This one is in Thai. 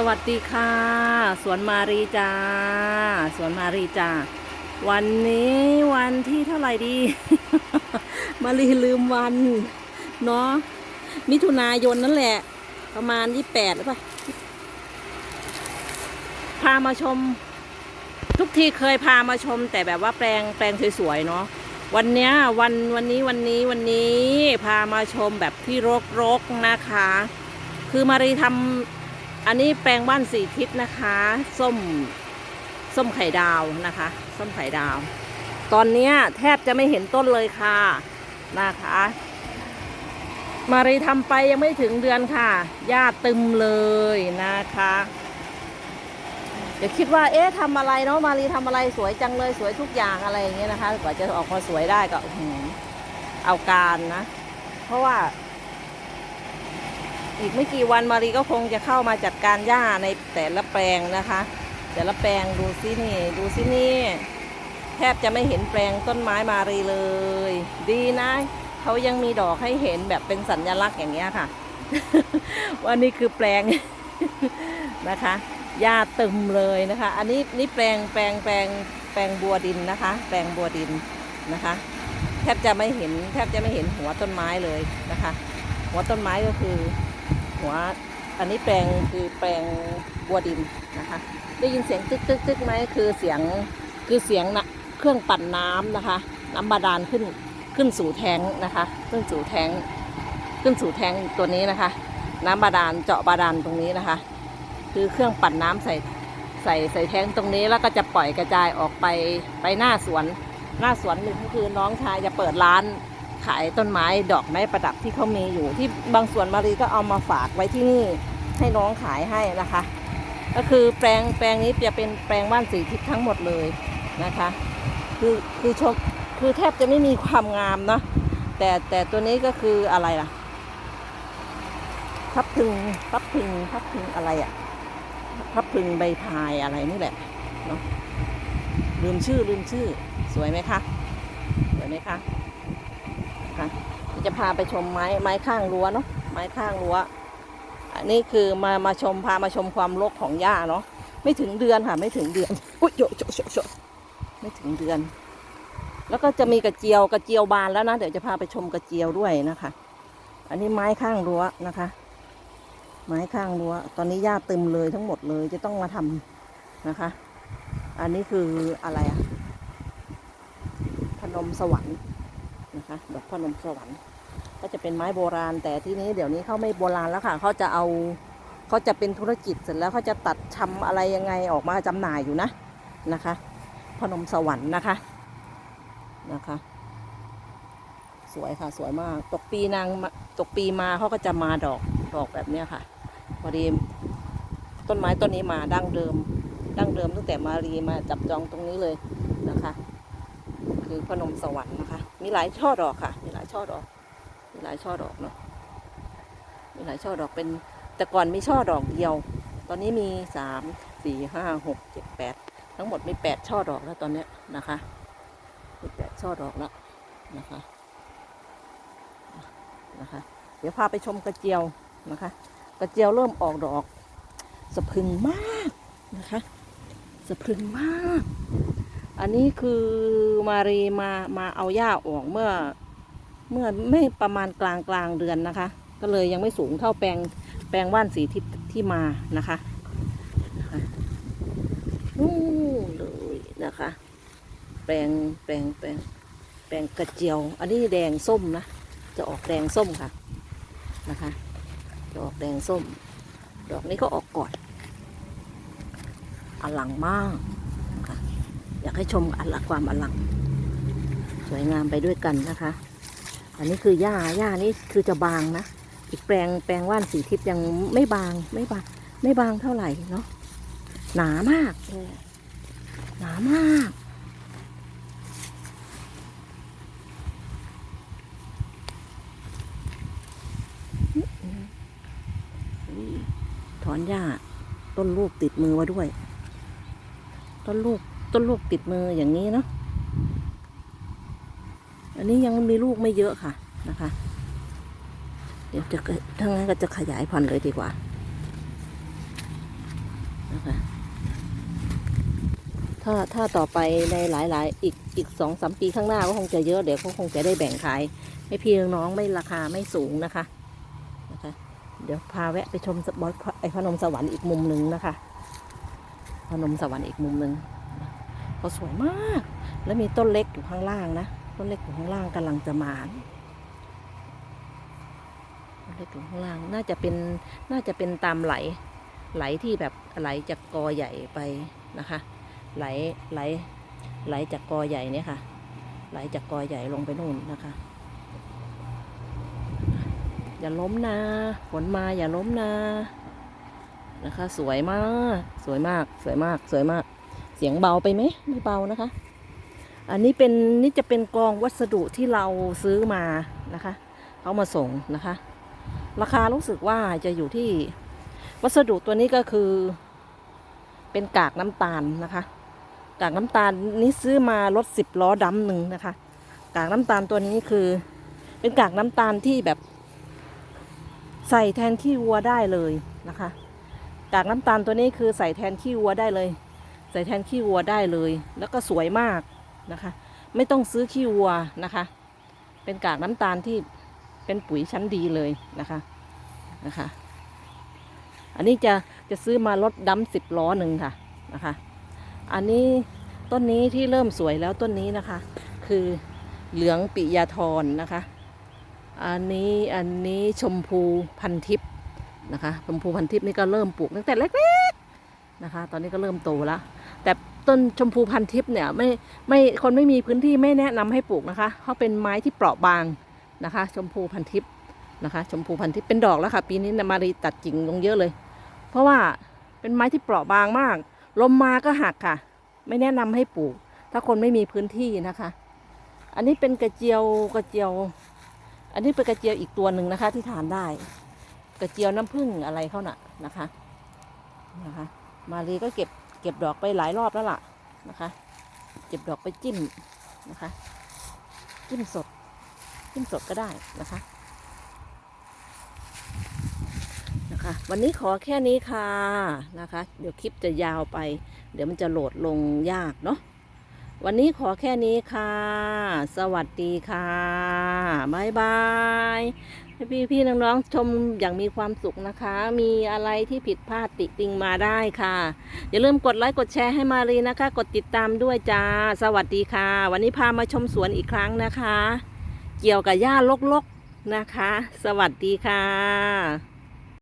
สวัสดีค่ะ สวนมารีจ้า สวนมารีจ้า วันนี้วันที่เท่าไหร่ดี มารีลืมวัน เนาะมิถุนายนนั่นแหละ ประมาณยี่แปดหรือเปล่าพามาชม ทุกทีเคยพามาชม แต่แบบว่าแปลงแปลงสวยๆเนาะวันเนี้ยวันวันนี้วันนี้วันนี้พามาชมแบบที่รกๆนะคะ คือมารีทำ อันนี้แปลงบ้านสีทิศนะคะ ส้มส้มไข่ดาวนะคะ ส้มไข่ดาว ตอนนี้แทบจะไม่เห็นต้นเลยค่ะนะคะ มารีทำไปยังไม่ถึงเดือนค่ะหญ้าตึมเลยนะคะเดี๋ยวคิดว่าเอ๊ะทำอะไรเนาะมารีทำอะไรสวยจังเลยสวยทุกอย่างอะไรอย่างเงี้ยนะคะ กว่าจะออกมาสวยได้ก็อื้อหือเอาการนะ เพราะว่า อีกไม่กี่วันมารีก็คงจะเข้ามาจัดการหญ้าในแต่ละแปลงนะคะ แต่ละแปลงดูซินี่ดูซินี่แทบจะไม่เห็นแปลงต้นไม้มารีเลย ดีนะเขายังมีดอกให้เห็นแบบเป็นสัญลักษณ์อย่างเงี้ยค่ะว่านี่คือแปลงนะคะหญ้าตึมเลยนะคะ อันนี้นี่แปลงแปลงแปลงแปลงบัวดินนะคะ แปลงบัวดินนะคะ แทบจะไม่เห็นแทบจะไม่เห็นหัวต้นไม้เลยนะคะ หัวต้นไม้ก็คือ หัวอันนี้แปลงคือแปลงบัวดินนะคะ ได้ยินเสียงตึกตึกตึกไหมคือเสียงคือเสียงนะเครื่องปั่นน้ำนะคะ น้ำบาดาลขึ้นขึ้นสู่แทงนะคะ ขึ้นสู่แทงขึ้นสู่แทงตัวนี้นะคะ น้ำบาดาลเจาะบาดาลตรงนี้นะคะ คือเครื่องปั่นน้ำใส่ใส่ใส่แทงตรงนี้แล้วก็จะปล่อยกระจายออกไปไปหน้าสวน หน้าสวนหนึ่งก็คือน้องชายจะเปิดร้าน ขายต้นไม้ดอกไม้ประดับที่เขามีอยู่ ที่บางส่วนมารีก็เอามาฝากไว้ที่นี่ให้น้องขายให้นะคะ ก็คือแปลงแปลงนี้จะเป็นแปลงบ้านสีทิศทั้งหมดเลยนะคะ คือคือชมคือแทบจะไม่มีความงามเนาะแต่แต่ตัวนี้ก็คืออะไรล่ะพับพึงพับพึงพับพึงอะไรอะพับพึงใบพายอะไรนี่แหละเนาะลืมชื่อลืมชื่อ สวยไหมคะสวยไหมคะ คะจะพาไปชมไม้ไม้ข้างรั้วเนาะไม้ข้างรั้ว อันนี้คือมามาชมพามาชมความรกของหญ้าเนาะไม่ถึงเดือนค่ะไม่ถึงเดือนอุ้ยโยโยโยโยไม่ถึงเดือน แล้วก็จะมีกระเจียวกระเจียวบานแล้วนะเดี๋ยวจะพาไปชมกระเจียวด้วยนะคะ อันนี้ไม้ข้างรั้วนะคะ ไม้ข้างรั้ว ตอนนี้หญ้าเต็มเลยทั้งหมดเลยจะต้องมาทำนะคะ อันนี้คืออะไรอะพนมสวรรค์ นะคะ ดอกพนมสวรรค์ก็จะเป็นไม้โบราณ แต่ที่นี้เดี๋ยวนี้เขาไม่โบราณแล้วค่ะเขาจะเอาเขาจะเป็นธุรกิจเสร็จแล้วเขาจะตัดชำอะไรยังไงออกมาจำหน่ายอยู่นะนะคะ พนมสวรรค์นะคะนะคะ สวยค่ะสวยมาก ตกปีนางตกปีมาเขาก็จะมาดอกดอกแบบเนี้ยค่ะ พอดีต้นไม้ต้นนี้มาดั้งเดิม ดั้งเดิมตั้งแต่มารีมาจับจองตรงนี้เลยนะคะ คือพนมสวรรค์นะคะ มีหลายช่อดอกค่ะ มีหลายช่อดอก มีหลายช่อดอกเนาะ มีหลายช่อดอกเป็น แต่ก่อนมีช่อดอกเดียว ตอนนี้มีสามสี่ห้าหกเจ็ดแปดทั้งหมดมีแปดช่อดอกแล้วตอนเนี้ยนะคะ มีแปดช่อดอกแล้วนะคะ นะคะ เดี๋ยวพาไปชมกระเจียวนะคะ กระเจียวเริ่มออกดอกสะพึงมากนะคะสะพึงมาก อันนี้คือมารีมามาเอาหญ้าออกเมื่อ เมื่อไม่ประมาณกลางกลางเดือนนะคะ ก็เลยยังไม่สูงเท่าแปลงแปลงว่านสีทิศที่มานะคะนะคะนู่นเลยนะคะ แปลงแปลงแปลงแปลงกระเจียว อันนี้แดงส้มนะ จะออกแดงส้มค่ะนะคะ จะออกแดงส้ม ดอกนี้ก็ออกก่อนอลังมาก อยากให้ชมอลังความอลัง สวยงามไปด้วยกันนะคะ อันนี้คือหญ้าหญ้านี่คือจะบางนะ อีกแปลงแปลงว่านสีทิพย์ยังไม่บางไม่บาง ไม่บางเท่าไหร่เนาะหนามากเลยหนามากถอนหญ้าต้นลูกติดมือไว้ด้วย ต้นลูก ต้นลูกติดมืออย่างนี้เนาะอันนี้ยังมีลูกไม่เยอะค่ะนะคะ เดี๋ยวจะถ้างั้นก็จะขยายพันธุ์เลยดีกว่านะคะถ้าถ้าต่อไปในหลายๆ อีกอีกสองสามปีข้างหน้าก็คงจะเยอะเดี๋ยวก็คงจะได้แบ่งขายให้พี่น้องไม่ราคาไม่สูงนะคะนะคะ เดี๋ยวพาแวะไปชมบอสไอพนมสวรรค์อีกมุมหนึ่งนะคะ พนมสวรรค์อีกมุมหนึ่ง เขาสวยมาก แล้วมีต้นเล็กอยู่ข้างล่างนะ ต้นเล็กอยู่ข้างล่างกำลังจะมาต้นเล็กอยู่ข้างล่าง น่าจะเป็น น่าจะเป็นตามไหล ไหลที่แบบไหลจากกอใหญ่ไปนะคะ ไหล ไหล ไหลจากกอใหญ่เนี่ยค่ะ ไหลจากกอใหญ่ลงไปนู่นนะคะ อย่าล้มนะฝนมาอย่าล้มนะนะคะ สวยมาก สวยมาก สวยมาก สวยมาก เสียงเบาไปไหมไม่เบานะคะ อันนี้เป็นนี่จะเป็นกองวัสดุที่เราซื้อมานะคะเขามาส่งนะคะ ราคารู้สึกว่าจะอยู่ที่วัสดุตัวนี้ก็คือ เป็นกากน้ำตาลนะคะ กากน้ำตาลนี้ซื้อมารถสิบล้อดำหนึ่งนะคะ กากน้ำตาลตัวนี้คือ เป็นกากน้ำตาลที่แบบ ใส่แทนขี้วัวได้เลยนะคะ กากน้ำตาลตัวนี้คือใส่แทนขี้วัวได้เลย ส่แทนขี้วัวได้เลย แล้วก็สวยมากนะคะ ไม่ต้องซื้อขี้วัวนะคะ เป็นกากน้ำตาลที่เป็นปุ๋ยชั้นดีเลยนะคะนะคะ อันนี้จะจะซื้อมารถดำสิบล้อหนึ่งค่ะนะคะ อันนี้ต้นนี้ที่เริ่มสวยแล้วต้นนี้นะคะ คือเหลืองปิยาธรนะคะ อันนี้อันนี้ชมพูพันทิพย์นะคะชมพูพันทิพย์นี่ก็เริ่มปลูกตั้งแต่เล็กๆนะคะ ตอนนี้ก็เริ่มโตแล้ว แต่ต้นชมพูพันทิพย์เนี่ยไม่ไม่คนไม่มีพื้นที่ไม่แนะนำให้ปลูกนะคะเพราะเป็นไม้ที่เปราะบางนะคะ ชมพูพันทิพย์นะคะ ชมพูพันทิพย์เป็นดอกแล้วค่ะ ปีนี้นมารีตัดกิ่งลงเยอะเลย เพราะว่าเป็นไม้ที่เปราะบางมาก ลมมาก็หักค่ะ ไม่แนะนำให้ปลูก ถ้าคนไม่มีพื้นที่นะคะ อันนี้เป็นกระเจียวกระเจียว อันนี้เป็นกระเจียวอีกตัวหนึ่งนะคะ ที่ทานได้ กระเจียวน้ำผึ้งอะไรเขาน่ะนะคะนะคะ มารีก็เก็บ เก็บดอกไปหลายรอบแล้วล่ะนะคะ เก็บดอกไปจิ้มนะคะ จิ้มสด จิ้มสดก็ได้นะคะนะคะ วันนี้ขอแค่นี้ค่ะนะคะ เดี๋ยวคลิปจะยาวไป เดี๋ยวมันจะโหลดลงยากเนาะวันนี้ขอแค่นี้ค่ะ สวัสดีค่ะ บ๊ายบาย พี่พี่ๆน้องๆชมอย่างมีความสุขนะคะ มีอะไรที่ผิดพลาดติติงมาได้ค่ะ อย่าลืมกดไลค์กดแชร์ให้มารีนะคะ กดติดตามด้วยจ้า สวัสดีค่ะ วันนี้พามาชมสวนอีกครั้งนะคะ เกี่ยวกับหญ้าลกๆนะคะ สวัสดีค่ะ